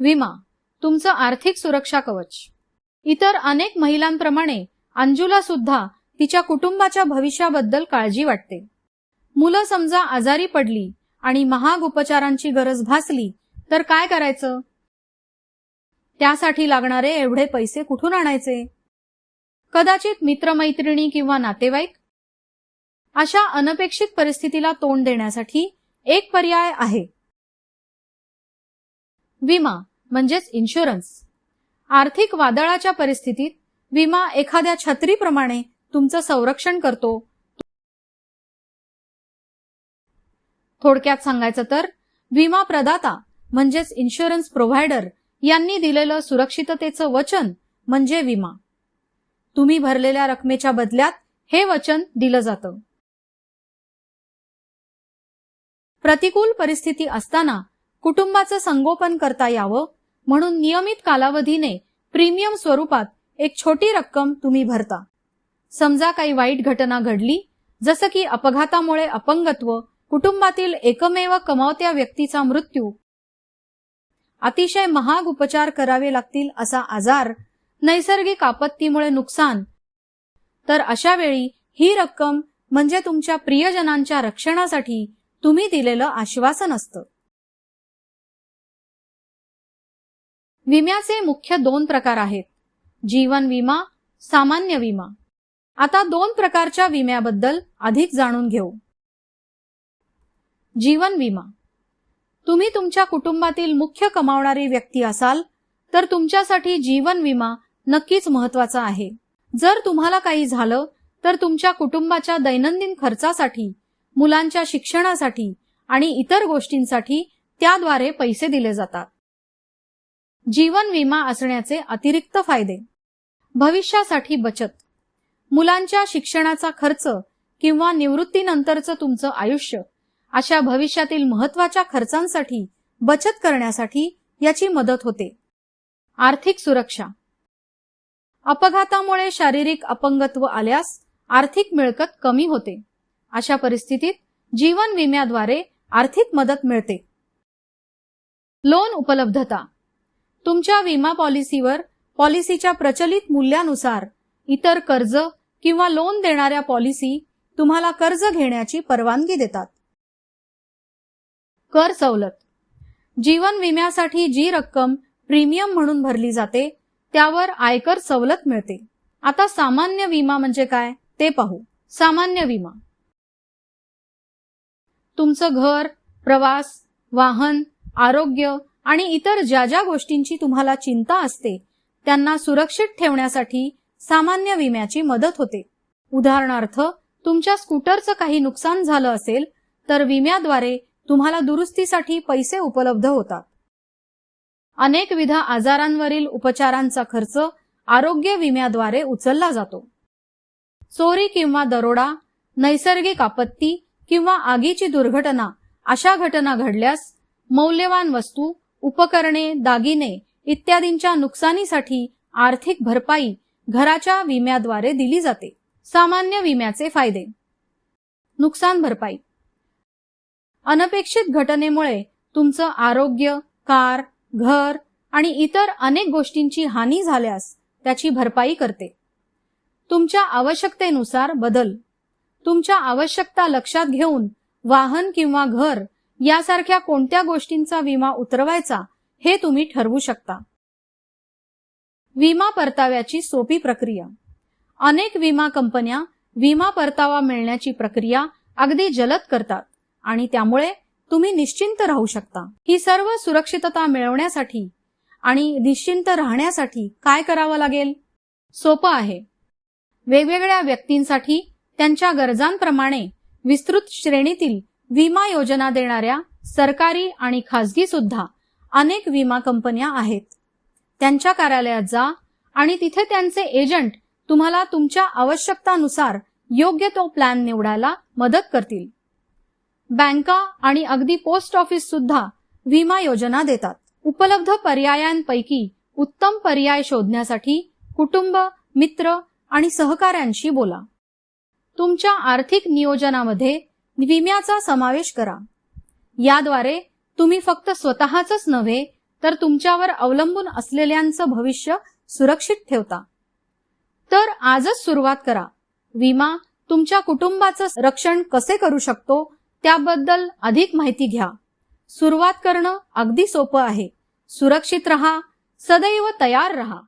विमा तुमचं आर्थिक सुरक्षा कवच. इतर अनेक महिलांप्रमाणे अंजुला सुद्धा तिच्या कुटुंबाच्या भविष्याबद्दल काळजी वाटते. मुलं समजा आजारी पडली आणि महाग उपचारांची गरज भासली तर काय करायचं? त्यासाठी लागणारे एवढे पैसे कुठून आणायचे? कदाचित मित्रमैत्रिणी किंवा नातेवाईक? अशा अनपेक्षित परिस्थितीला तोंड देण्यासाठी एक पर्याय आहे. विमा म्हणजेच इन्शुरन्स आर्थिक वादळाच्या परिस्थितीत विमा एखाद्या छत्रीप्रमाणे तुमचं संरक्षण करतो. थोडक्यात सांगायचं तर विमा प्रदाता म्हणजेच इन्शुरन्स प्रोव्हायडर यांनी दिलेलं सुरक्षिततेचं वचन म्हणजे विमा. तुम्ही भरलेल्या रकमेच्या बदल्यात हे वचन दिलं जातं. प्रतिकूल परिस्थिती असताना कुटुंबाचं संगोपन करता यावं म्हणून नियमित कालावधीने प्रीमियम स्वरूपात एक छोटी रक्कम तुम्ही भरता. समजा काही वाईट घटना घडली जसं की अपघातामुळे अपंगत्व कुटुंबातील एकमेव कमावत्या व्यक्तीचा मृत्यू. अतिशय महाग उपचार करावे लागतील असा आजार नैसर्गिक आपत्तीमुळे नुकसान. तर अशा वेळी ही रक्कम म्हणजे तुमच्या प्रियजनांच्या रक्षणासाठी तुम्ही दिलेलं आश्वासन असतं. विम्याचे मुख्य दोन प्रकार आहेत. जीवन विमा सामान्य विमा. आता दोन प्रकारच्या विम्याबद्दल अधिक जाणून घेऊ. जीवन विमा. तुम्ही तुमच्या कुटुंबातील मुख्य कमावणारी व्यक्ती असाल तर तुमच्यासाठी जीवन विमा नक्कीच महत्त्वाचा आहे. जर तुम्हाला काही झालं तर तुमच्या कुटुंबाच्या दैनंदिन खर्चासाठी मुलांच्या शिक्षणासाठी आणि इतर गोष्टींसाठी त्याद्वारे पैसे दिले जातात. जीवन विमा असण्याचे अतिरिक्त फायदे. भविष्यासाठी बचत. मुलांच्या शिक्षणाचा खर्च किंवा निवृत्तीनंतरचं तुमचं आयुष्य अशा भविष्यातील महत्त्वाच्या खर्चांसाठी बचत करण्यासाठी याची मदत होते. आर्थिक सुरक्षा. अपघातामुळे शारीरिक अपंगत्व आल्यास आर्थिक मिळकत कमी होते. अशा परिस्थितीत जीवन विम्याद्वारे आर्थिक मदत मिळते. लोन उपलब्धता. तुमच्या विमा पॉलिसीवर पॉलिसीच्या प्रचलित मूल्यानुसार इतर कर्ज किंवा लोन देणाऱ्या पॉलिसी तुम्हाला कर्ज घेण्याची परवानगी देतात. कर सवलत. जीवन विम्यासाठी जी रक्कम प्रीमियम म्हणून भरली जाते त्यावर आयकर सवलत मिळते. आता सामान्य विमा म्हणजे काय? ते पाहू. सामान्य विमा. तुमचं घर प्रवास वाहन आरोग्य आणि इतर ज्या ज्या गोष्टींची तुम्हाला चिंता असते त्यांना सुरक्षित ठेवण्यासाठी सामान्य विम्याची मदत होते. उदाहरणार्थ तुमच्या स्कूटरचं काही नुकसान झालं असेल तर विम्याद्वारे तुम्हाला दुरुस्तीसाठी पैसे उपलब्ध होतात. अनेकविध आजारांवरील उपचारांचा खर्च आरोग्य विम्याद्वारे उचलला जातो. चोरी किंवा दरोडा नैसर्गिक आपत्ती किंवा आगीची दुर्घटना अशा घटना घडल्यास मौल्यवान वस्तू उपकरणे दागिने इत्यादींच्या नुकसानीसाठी आर्थिक भरपाई घराच्या विम्याद्वारे दिली जाते. सामान्य विम्याचे फायदे. नुकसान भरपाई. अनपेक्षित घटनेमुळे तुमचं आरोग्य कार घर आणि इतर अनेक गोष्टींची हानी झाल्यास त्याची भरपाई करते. तुमच्या आवश्यकतेनुसार बदल. तुमच्या आवश्यकता लक्षात घेऊन वाहन किंवा घर यासारख्या कोणत्या गोष्टींचा विमा उतरवायचा हे तुम्ही ठरवू शकता. विमा परताव्याची सोपी प्रक्रिया. अनेक विमा कंपन्या विमा परतावा मिळण्याची प्रक्रिया अगदी जलद करतात आणि त्यामुळे तुम्ही निश्चिंत राहू शकता. ही सर्व सुरक्षितता मिळवण्यासाठी आणि निश्चिंत राहण्यासाठी काय करावं लागेल? सोपं आहे. वेगवेगळ्या व्यक्तींसाठी त्यांच्या गरजांप्रमाणे विस्तृत श्रेणीतील विमा योजना देणाऱ्या सरकारी आणि खासगी सुद्धा अनेक विमा कंपन्या आहेत. त्यांच्या कार्यालयात जा आणि तिथे त्यांचे एजंट तुम्हाला तुमच्या आवश्यकतानुसार योग्य तो प्लॅन निवडायला मदत करतील. बँका आणि अगदी पोस्ट ऑफिस सुद्धा विमा योजना देतात. उपलब्ध पर्यायांपैकी उत्तम पर्याय शोधण्यासाठी कुटुंब मित्र आणि सहकाऱ्यांशी बोला. तुमच्या आर्थिक नियोजनामध्ये विम्याचा समावेश करा. याद्वारे तुम्ही फक्त स्वतःच नव्हे तर तुमच्यावर अवलंबून असलेल्यांचं भविष्य सुरक्षित ठेवता. तर आजच सुरुवात करा. विमा तुमच्या कुटुंबाचं रक्षण कसे करू शकतो त्याबद्दल अधिक माहिती घ्या. सुरुवात करणं अगदी सोपं आहे. सुरक्षित रहा सदैव तयार रहा.